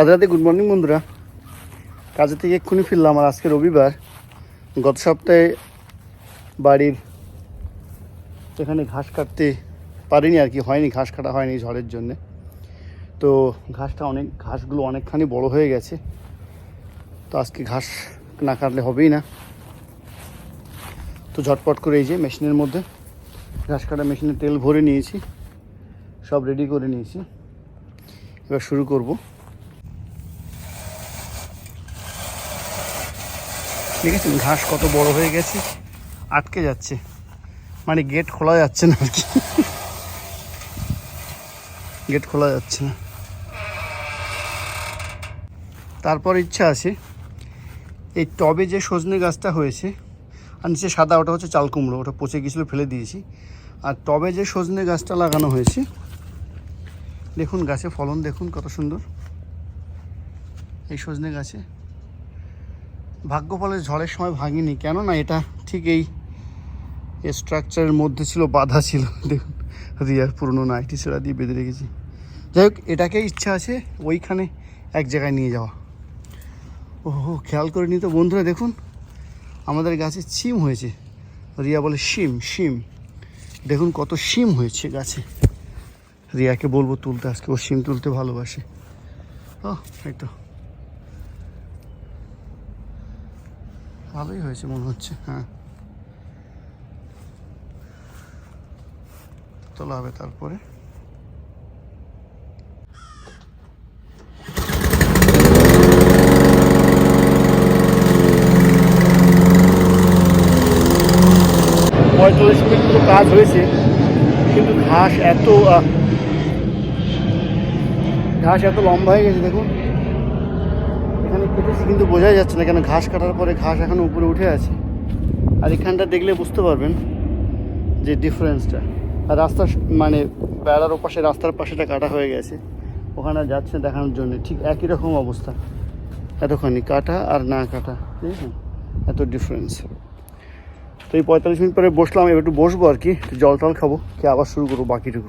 Radhe Radhe good morning বন্ধুরা। কাজে থেকে এক্ষুনি ফিরলাম আর আজকে রবিবার। গত সপ্তাহে বাড়ির এখানে ঘাস কাটতে পারিনি আর কি, হয়নি, ঘাস কাটা হয়নি ঝড়ের জন্যে। তো ঘাসটা অনেক, ঘাসগুলো অনেকখানি বড় হয়ে গেছে। তো আজকে ঘাস না কাটলে হবেই না। তো ঝটপট করে এই যে মেশিনের মধ্যে ঘাস কাটা মেশিনে তেল ভরে নিয়েছি। সব রেডি করে নিয়েছি। এবার শুরু করব। দেখেছেন? ঘাস কত বড় হয়ে গেছে। আটকে যাচ্ছে। মানে গেট খোলা যাচ্ছে না আর কি। গেট খোলা যাচ্ছে না। তারপর ইচ্ছা আছে, এই টবে যে সজনে গাছটা হয়েছে, আর নিচে সাদা, ওটা হচ্ছে চাল কুমড়ো, ওটা পচে গেছিল, ফেলে দিয়েছি। আর টবে যে সজনে গাছটা লাগানো হয়েছে, দেখুন গাছে ফলন, দেখুন কত সুন্দর। এই সজনে গাছে ভাগ্য ফলে ঝড়ের সময় ভাঙিনি, কেননা এটা ঠিক এই স্ট্রাকচারের মধ্যে ছিল, বাধা ছিল। দেখুন, রিয়ার পুরনো নাইটি সেরা দিয়ে বেঁধে রেখেছি। যাই হোক, এটাকে ইচ্ছা আছে ওইখানে এক জায়গায় নিয়ে যাওয়া। ও খেয়াল করে নি তো বন্ধুরা, দেখুন, আমাদের গাছে শিম হয়েছে। রিয়া বলে, শিম শিম। দেখুন কত শিম হয়েছে গাছে। রিয়াকে বলব, তুলতে, আজকে ও শিম তুলতে ভালোবাসে। ও এই তো। ভালোই হয়েছে মনে হচ্ছে হ্যাঁ। তোলা হবে তারপরে। পঁয়তাল্লিশ মিনিট কাজ হয়েছে, কিন্তু ঘাস এত ঘাস এত লম্বা হয়ে গেছে, দেখুন। কিন্তু বোঝাই যাচ্ছে না কেন ঘাস কাটার পরে ঘাস এখন উপরে উঠে আছে। আর এখানটা দেখলে বুঝতে পারবেন যে ডিফারেন্সটা আর রাস্তার স- মানে বেড়ার ওপাশে রাস্তার পাশেটা কাটা হয়ে গেছে। ওখানে যাচ্ছে দেখানোর জন্য। ঠিক একই রকম অবস্থা। এতখানি কাটা আর না কাটা। বুঝেছেন এত ডিফারেন্স তো এই পঁয়তাল্লিশ মিনিট পরে বসলাম, এবার একটু বসবো আর কি। জল টল খাব, খেয়ে আবার শুরু করব বাকিটুকু।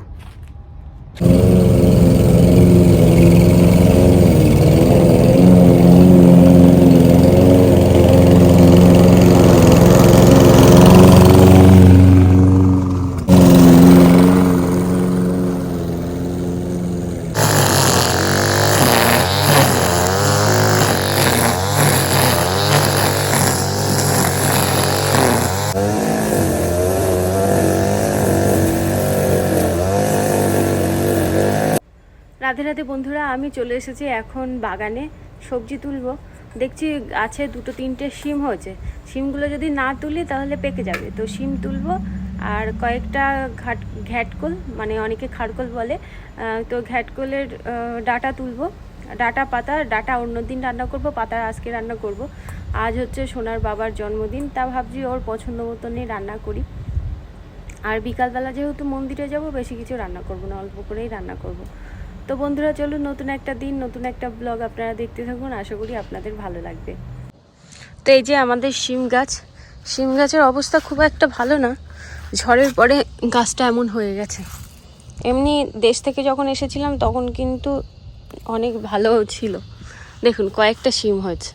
রাধে রাধে বন্ধুরা, আমি চলে এসেছি এখন বাগানে সবজি তুলবো। দেখছি আছে দুটো তিনটে শিম হয়েছে। শিমগুলো যদি না তুলি তাহলে পেকে যাবে। তো শিম তুলবো আর কয়েকটা ঘাট, ঘ্যাটকোল মানে অনেকে খাড়কোল বলে তো ঘ্যাটকোলের ডাটা তুলবো। ডাটা পাতা, ডাটা অন্য দিন রান্না করব, পাতা আজকে রান্না করব। আজ হচ্ছে সোনার বাবার জন্মদিন, তা ভাবছি ওর পছন্দ মতনই রান্না করি। আর বিকালবেলা যেহেতু মন্দিরে যাব, বেশি কিছু রান্না করব না, অল্প করেই রান্না করব। তো বন্ধুরা, চলুন নতুন একটা দিন, নতুন একটা ব্লগ আপনারা দেখতে থাকুন। আশা করি আপনাদের ভালো লাগবে। তো এই যে আমাদের শিম গাছ, শিম গাছের অবস্থা খুব একটা ভালো না। ঝড়ের পরে গাছটা এমন হয়ে গেছে। এমনি দেশ থেকে যখন এসেছিলাম, তখন কিন্তু অনেক ভালো ছিল। দেখুন, কয়েকটা শিম হয়েছে।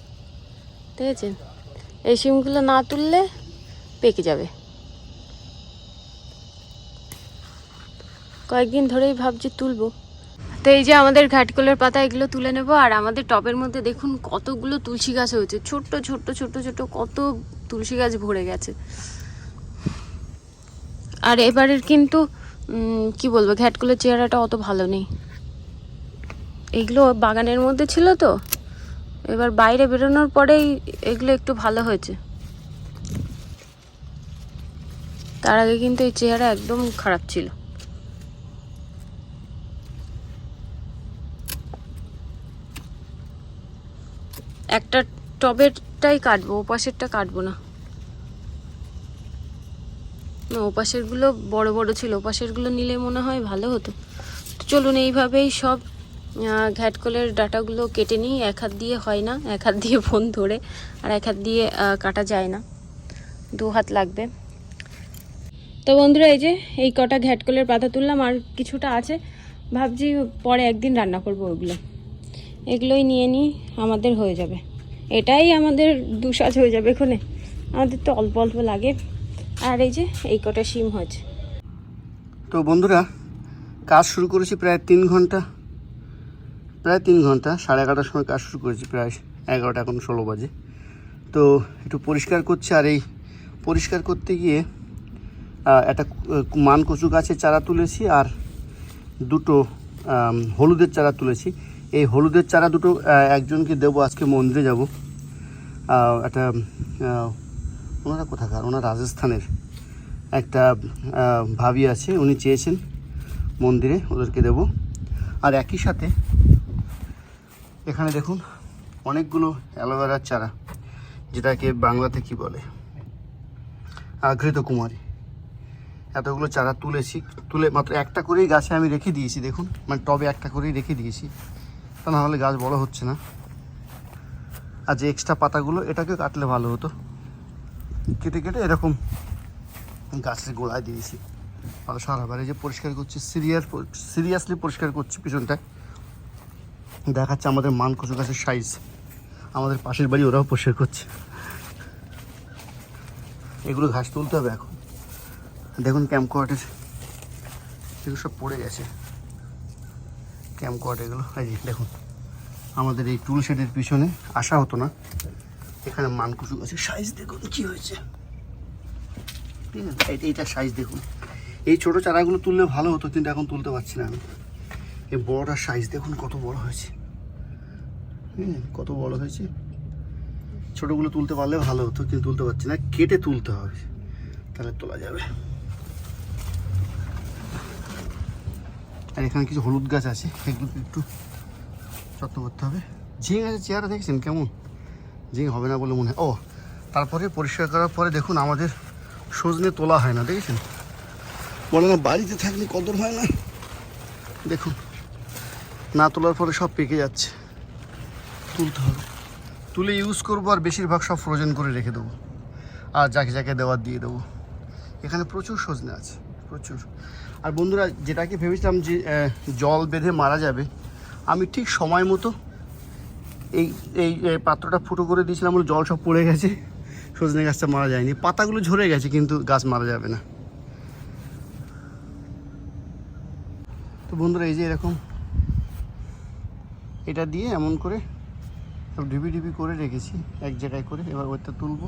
দেখেছেন এই শিমগুলো না তুললে পেকে যাবে। কয়েকদিন ধরেই ভাবছি তুলবো। তো এই যে আমাদের ঘাটকলের পাতা, এগুলো তুলে নেব। আর আমাদের টবের মধ্যে দেখুন কতগুলো তুলসী গাছ হয়েছে। ছোট্ট ছোট্ট ছোট্ট ছোট্ট কত তুলসী গাছ ভরে গেছে। আর এবারের কিন্তু কি বলব ঘ্যাটকলের চেহারাটা অত ভালো নেই। এগুলো বাগানের মধ্যে ছিল তো। এবার বাইরে বেরোনোর পরেই এগুলো একটু ভালো হয়েছে। তার আগে কিন্তু এই চেহারা একদম খারাপ ছিল। একটা টবেরটাই কাটবো, ওপাশেরটা কাটবো না। না, ওপাশেরগুলো বড় বড় ছিল, ওপাশেরগুলো নিলে মনে হয় ভালো হতো। তো চলুন, এইভাবেই সব ঘ্যাটকলের ডাটাগুলো কেটে নিই। এক হাত দিয়ে হয় না, এক হাত দিয়ে ফোন ধরে, আর এক হাত দিয়ে কাটা যায় না। দু হাত লাগবে। তো বন্ধুরা, এই যে, এই কটা ঘ্যাটকলের পাতা তুললাম, আর কিছুটা আছে। ভাবছি পরে একদিন রান্না করব ওগুলো। এগুলোই নিয়ে নিই আমাদের হয়ে যাবে। এটাই আমাদের দুসাজ হয়ে যাবে এখানে। আমাদের তো অল্প অল্প লাগে। আর এই যে, এই কটা সিম হয়েছে। তো বন্ধুরা, কাজ শুরু করেছি প্রায় তিন ঘণ্টা। প্রায় তিন ঘণ্টা, সাড়ে এগারোটার সময় কাজ শুরু করেছি প্রায় এগারোটা, এখন ষোলো বাজে। তো একটু পরিষ্কার করছি, আর এই পরিষ্কার করতে গিয়ে একটা মান কচু গাছের চারা তুলেছি, আর দুটো হলুদের চারা তুলেছি। এই হলুদের চারা দুটো একজনকে দেবো, আজকে মন্দিরে যাব। একটা ওনারা কোথাকার? ওনার রাজস্থানের একটা ভাবি আছে, উনি চেয়েছেন মন্দিরে, ওদেরকে দেব। আর একই সাথে এখানে দেখুন, অনেকগুলো অ্যালোভেরার চারা, যেটাকে বাংলাতে কি বলে? ঘৃত কুমারী এতগুলো চারা তুলেছি, তুলে মাত্র একটা করেই গাছে আমি রেখে দিয়েছি, দেখুন মানে টবে একটা করেই রেখে দিয়েছি। তা না হলে গাছ বড় হচ্ছে না। আর যে এক্সট্রা পাতাগুলো, এটাকে কাটলে ভালো হতো। কেটে কেটে এরকম গাছের গোড়ায় দিয়েছি। আর সারাবার যে পরিষ্কার করছি, সিরিয়াস সিরিয়াসলি পরিষ্কার করছি পিছনটায় দেখাচ্ছে আমাদের মান কচু গাছের সাইজ আমাদের পাশের বাড়ি ওরাও পরিষ্কার করছে। এগুলো ঘাস তুলতে হবে এখন। দেখুন ক্যাম্প কোয়ার্টের এগুলো সব পড়ে গেছে। ক্যাম্প কোয়ার্ট এগুলো। এই যে, দেখুন। আমাদের এই টুল শেডের পিছনে আসা হতো না। এখানে মানকুচু আছে। সাইজ দেখুন, কি হয়েছে। ঠিক আছে? এই- এইটার সাইজ দেখুন। এই ছোট চারাগুলো তুললে ভালো হতো, কিন্তু এখন তুলতে পারছি না আমি। এই বড়টার সাইজ দেখুন, কত বড় হয়েছে। আছে? কত বড় হয়েছে। ছোটগুলো তুলতে পারলে ভালো হতো, কিন্তু তুলতে পারছি না। কেটে তুলতে হবে। তাহলে তোলা যাবে। আর এখানে কিছু হলুদ গাছ আছে, এগুলোকে একটু যত্ন করতে হবে। ঝিঙে গাছের চেয়ারা দেখছেন কেমন? ঝিঙে হবে না বলে মনে হয়। ও, তারপরে পরিষ্কার করার পরে দেখুন আমাদের সজনে তোলা হয় না, দেখেছেন? বলে না বাড়িতে থাকলে কদর হয় না। দেখুন, না তোলার পরে সব পেকে যাচ্ছে। তুলতে হবে। তুলে ইউজ করব আর বেশিরভাগ সব ফ্রোজেন করে রেখে দেবো। আর যাকে যাকে দেওয়ার দিয়ে দেবো। এখানে প্রচুর সজনে আছে, প্রচুর। আর বন্ধুরা, যেটাকে ভেবেছিলাম যে জল বেঁধে মারা যাবে, আমি ঠিক সময় মতো এই এই পাত্রটা ফুটো করে দিয়েছিলাম জল সব পড়ে গেছে, সজনে গাছটা মারা যায়নি। পাতাগুলো ঝরে গেছে, কিন্তু গাছ মারা যাবে না। তো বন্ধুরা, এই যে এরকম, এটা দিয়ে এমন করে সব ডিবি ডিবি করে রেখেছি, এক জায়গায় করে। এবার ওইটা তুলবো।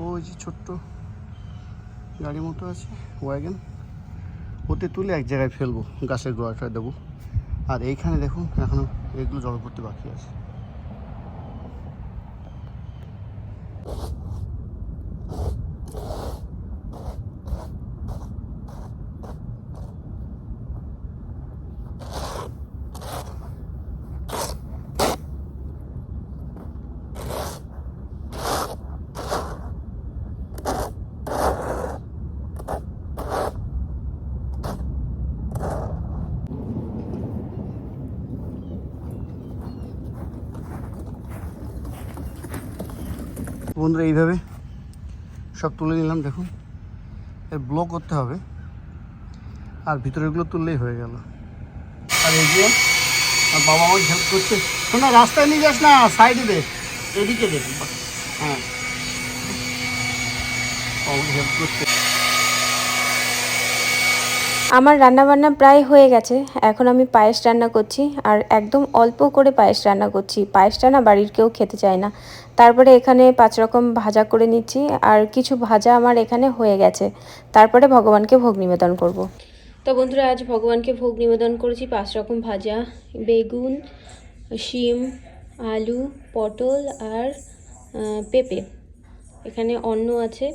ওই যে ছোট্ট গাড়ি মতো আছে ওয়াগন ওতে তুলে এক জায়গায় ফেলব, গাছের গোড়াটা দেবো। আর এইখানে দেখুন এখনও এগুলো জলপতি বাকি আছে। বন্ধুরা, এইভাবে সব তুলে নিলাম, দেখুন। এর ব্লো করতে হবে। আর ভিতরেগুলো তুললেই হয়ে গেল। আর এই যে, আর বাবা আমার হেল্প করছে। না, রাস্তায় নিয়ে যাস না সাইডে দে। এদিকে দেখুন হ্যাঁ। হেল্প করছে। আমার রান্নাবান্না প্রায় হয়ে গেছে। এখন আমি পায়েস রান্না করছি আর একদম অল্প করে পায়েস রান্না করছি। পায়েসটা না বাড়ির কেউ খেতে চায় না। তারপরে এখানে পাঁচ রকম ভাজা করে নিচ্ছি আর কিছু ভাজা আমার এখানে হয়ে গেছে। তারপরে ভগবানকে ভোগ নিবেদন করব। তো বন্ধুরা, আজ ভগবানকে ভোগ নিবেদন করেছি পাঁচ রকম ভাজা। বেগুন, শিম, আলু, পটল আর পেঁপে। এখানে অন্ন আছে।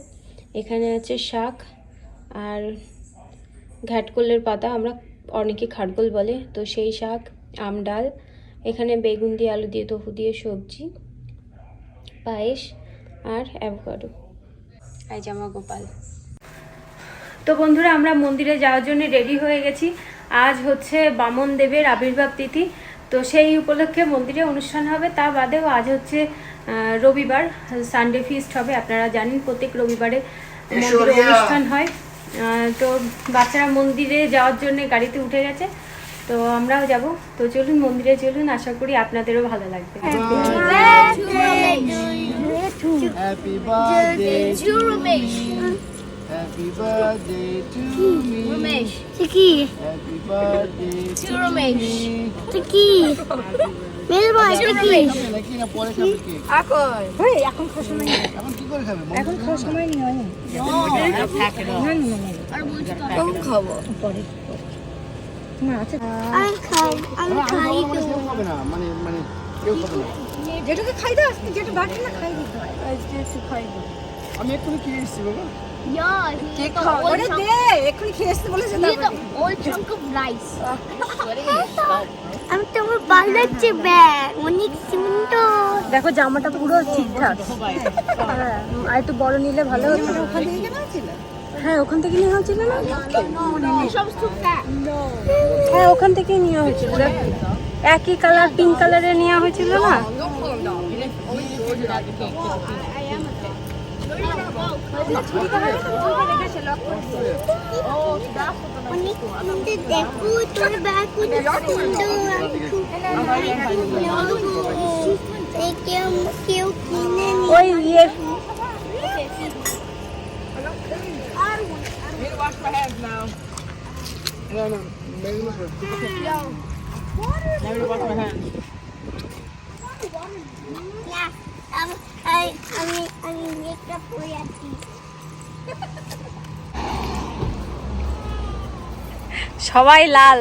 এখানে আছে শাক আর ঘাটকোলের পাতা আমরা অনেকে খাটগোল বলে তো সেই শাক আম ডাল এখানে বেগুন দিয়ে আলু দিয়ে তফু দিয়ে সবজি পায়েস আর অ্যাভোকাডো এই জামা গোপাল। তো বন্ধুরা আমরা মন্দিরে যাওয়ার জন্য রেডি হয়ে গেছি। আজ হচ্ছে বামন দেবের আবির্ভাব তিথি তো সেই উপলক্ষে মন্দিরে অনুষ্ঠান হবে। তা বাদেও আজ হচ্ছে রবিবার সানডে ফিস্ট হবে। আপনারা জানেন প্রত্যেক রবিবারে মন্দিরে অনুষ্ঠান হয়। তো বাচ্চারা মন্দিরে যাওয়ার জন্য গাড়িতে উঠে গেছে তো আমরাও যাব তো চলুন মন্দিরে চলুন আশা করি আপনাদেরও ভালো লাগবে to Ramesh. Ramesh. Tiki. To Ramesh. Tiki. পরে খাবে কি এখন কি করে খাবে এখন খাওয়ার সময় কখন খাব? আমি খাই আমি খাই তো না মানে মানে কেউ খাবে না। যেটাকে খাই দাও যেটা বাকি না খাই দিতে হয়। আমি এক্ষুনি কিনে এসেছি বাবা। Yeah, he ate the whole ওরে chunk. দে এক্ষুনি খেয়ে আসতে বলেছে He ate the whole chunk of rice. আমি তোমার ভালো লাগছে ব্যাগ অনেক সুন্দর। দেখো জামাটা পুরো ঠিকঠাক। হ্যাঁ আর একটু বড় নিলে ভালো হতো। ওখান থেকে হ্যাঁ ওখান থেকে নেওয়া হয়েছিল না. হ্যাঁ ওখান থেকেই নেওয়া হয়েছিল। একই কালার পিঙ্ক কালারে নেওয়া হয়েছিল না? দেখো তোর ব্যাগ অনেক সুন্দর আমি খুব এই কেউ কেউ কিনে নিয়ে ওই ইয়ে Yeah, আমি I- আমি আমি মেকআপ করে আছি সবাই লাল।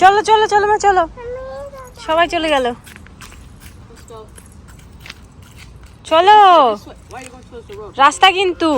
চলো চলো চলো মা চলো। সবাই চলে গেল। চলো। রাস্তা কিন্তু।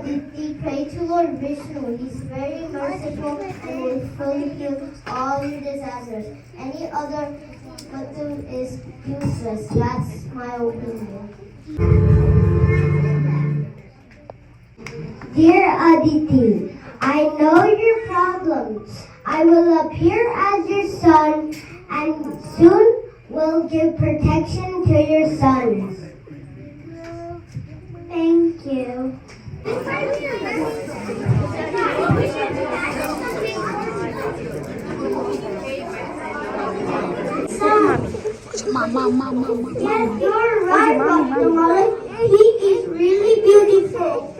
Aditi. Pray to Lord Vishnu. He's very merciful and will fully heal all your disasters. Any other method is useless. That's my opinion. Dear Aditi, I know your problems. I will appear as your son and soon will give protection to your sons. Thank you. Mama, mama, mama. You're right, Dr. Malik. He is really beautiful.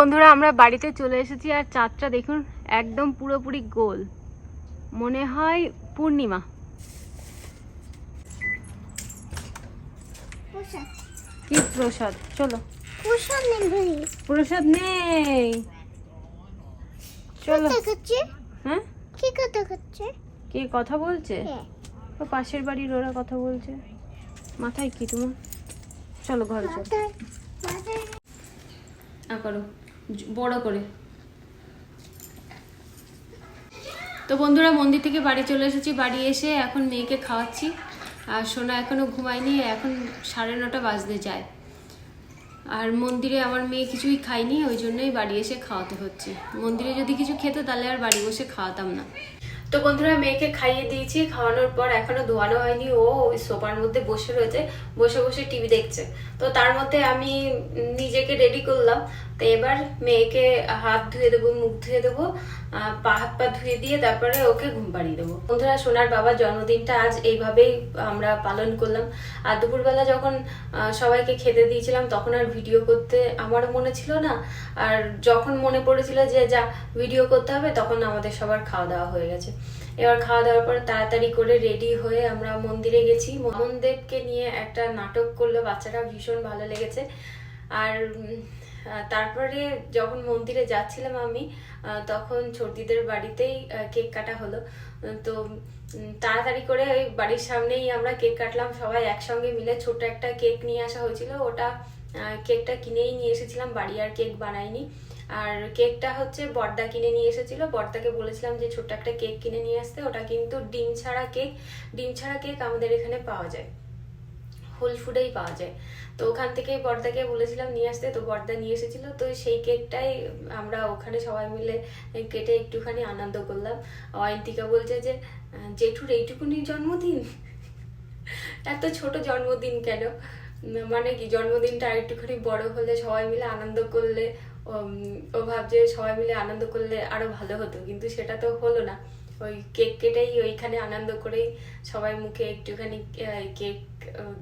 বন্ধুরা আমরা বাড়িতে চলে এসেছি আর চাঁদটা দেখুন একদম পুরোপুরি গোল। মনে হয় পূর্ণিমা। কি প্রসাদ? চলো. প্রসাদ নেই চলো। হ্যাঁ? কি কথা করছে কে কথা বলছে? ও পাশের বাড়ির ওরা কথা বলছে। মাথায় কি তোমার? চলো ঘরে চলো। করো। বড় করে। তো বন্ধুরা, মন্দির থেকে বাড়ি চলে এসেছি। বাড়ি এসে এখন মেয়েকে খাওয়াচ্ছি। আর সোনা এখনও ঘুমায়নি, এখন সাড়ে নটা বাজতে যায়। আর মন্দিরে আমার মেয়ে কিছুই খায়নি, ওই জন্যই বাড়ি এসে খাওয়াতে হচ্ছে। মন্দিরে যদি কিছু খেত, তাহলে আর বাড়ি বসে খাওয়াতাম না। তো বন্ধুরা, মেয়েকে খাইয়ে দিয়েছি। খাওয়ানোর পর এখনও ধোয়ানো হয়নি। ও ওই সোফার মধ্যে বসে রয়েছে, বসে বসে টিভি দেখছে। তো তার মধ্যে আমি নিজেকে রেডি করলাম। তো এবার মেয়েকে হাত ধুয়ে দেবো, মুখ ধুয়ে দেবো পা হাত পা ধুয়ে দিয়ে তারপরে ওকে ঘুম পাড়িয়ে দেবো। বন্ধুরা, সোনার বাবার জন্মদিনটা আজ এইভাবেই আমরা পালন করলাম। আর দুপুরবেলা যখন সবাইকে খেতে দিয়েছিলাম, তখন আর ভিডিও করতে আমারও মনে ছিল না। আর যখন মনে পড়েছিল যে যা ভিডিও করতে হবে, তখন আমাদের সবার খাওয়া দাওয়া হয়ে গেছে। এবার খাওয়া দাওয়ার পর তাড়াতাড়ি করে রেডি হয়ে আমরা মন্দিরে গেছি। মোহনদেবকে নিয়ে একটা নাটক করল, বাচ্চারা ভীষণ ভালো লেগেছে। আর তারপরে যখন মন্দিরে যাচ্ছিলাম আমি তখন ছোটদিদের বাড়িতেই কেক কাটা হলো। তো তাড়াতাড়ি করে ওই বাড়ির সামনেই আমরা কেক কাটলাম, সবাই একসঙ্গে মিলে ছোট একটা কেক নিয়ে আসা হয়েছিল। ওটা কেকটা কিনেই নিয়ে এসেছিলাম, বাড়ি আর কেক বানাইনি। আর কেকটা হচ্ছে বর্দা কিনে নিয়ে এসেছিল। বর্দাকে বলেছিলাম যে ছোট্ট একটা কেক কিনে নিয়ে আসতে। ওটা কিন্তু ডিম ছাড়া কেক, ডিম ছাড়া কেক আমাদের এখানে পাওয়া যায়। হোল ফুডেই পাওয়া যায়। তো ওখান থেকেই বর্দাকে বলেছিলাম নিয়ে আসতে, তো বর্দা নিয়ে এসেছিল। তো সেই কেকটাই আমরা ওখানে সবাই মিলে কেটে একটুখানি আনন্দ করলাম। অয়ন্তিকা বলছে যে, জেঠুর এইটুকুনি জন্মদিন? এত ছোট জন্মদিন কেন? মানে কি, জন্মদিনটা আরেকটুখানি বড় হলে সবাই মিলে আনন্দ করলে ও ভাবছে সবাই মিলে আনন্দ করলে আরও ভালো হতো। কিন্তু সেটা তো হলো না। ওই কেক কেটেই ওইখানে আনন্দ করেই সবাই মুখে একটুখানি কেক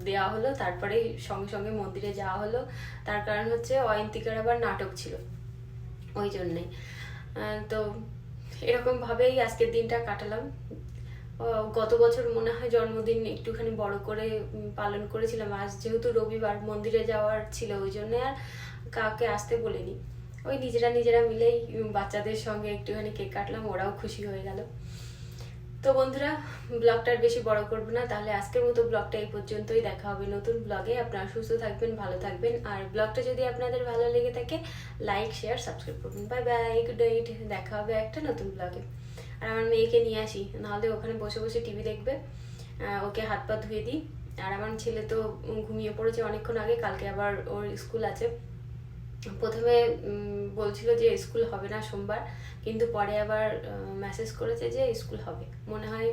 দেওয়া হলো। তারপরে সঙ্গে সঙ্গে মন্দিরে যাওয়া হলো। তার কারণ হচ্ছে অয়ন্তিকার আবার নাটক ছিল ওই জন্যে। তো এরকম ভাবেই আজকের দিনটা কাটালাম। গত বছর মনে হয় জন্মদিন একটুখানি বড় করে পালন করেছিলাম। আজ যেহেতু রবিবার, মন্দিরে যাওয়ার ছিল ওই জন্য আর কাউকে আসতে বলিনি। ওই নিজেরা নিজেরা মিলেই বাচ্চাদের সঙ্গে একটুখানি কেক কাটলাম। ওরাও খুশি হয়ে গেল। তো বন্ধুরা, ব্লগটা আর বেশি বড় করব না। তাহলে আজকের মতো ব্লগটা এই পর্যন্তই। দেখা হবে নতুন ব্লগে। আপনারা সুস্থ থাকবেন, ভালো থাকবেন। আর ব্লগটা যদি আপনাদের ভালো লেগে থাকে লাইক শেয়ার সাবস্ক্রাইব করবেন। বাই বাই গুড নাইট দেখা হবে একটা নতুন ব্লগে। আর আমার মেয়েকে নিয়ে আসি। নাহলে ওখানে বসে বসে টিভি দেখবে। ওকে হাত পা ধুয়ে দিই। আর আমার ছেলে তো ঘুমিয়ে পড়েছে অনেকক্ষণ আগে। কালকে আবার ওর স্কুল আছে। প্রথমে বলছিল যে স্কুল হবে না সোমবার, কিন্তু পরে আবার মেসেজ করেছে যে স্কুল হবে। মনে হয়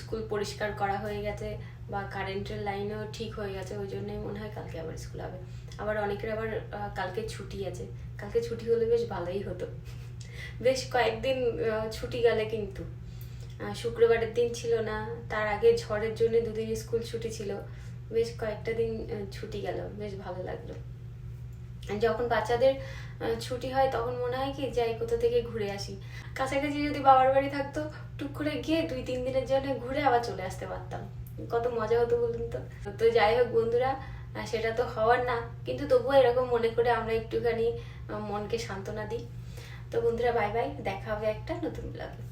স্কুল পরিষ্কার করা হয়ে গেছে বা কারেন্টের লাইনও ঠিক হয়ে গেছে, ওই জন্যই মনে হয় কালকে আবার স্কুল হবে। আবার অনেকের আবার কালকে ছুটি আছে। কালকে ছুটি হলে বেশ ভালোই হতো। বেশ কয়েকদিন ছুটি গেলে কিন্তু। শুক্রবারের দিন ছিল না, তার আগে ঝড়ের জন্য দুদিন স্কুল ছুটি ছিল। বেশ কয়েকটা দিন ছুটি গেল, বেশ ভালো লাগল। যখন বাচ্চাদের ছুটি হয় তখন মনে হয় কি যাই কোথা থেকে ঘুরে আসি। কাছাকাছি যদি বাবার বাড়ি থাকতো, টুক করে গিয়ে দুই তিন দিনের জন্য ঘুরে আবার চলে আসতে পারতাম। কত মজা হতো বলুন তো। তো যাই হোক বন্ধুরা সেটা তো হওয়ার না, কিন্তু তবুও এরকম মনে করে আমরা একটুখানি মনকে সান্ত্বনা দিই। তো বন্ধুরা বাই বাই দেখা হবে একটা নতুন ব্লগে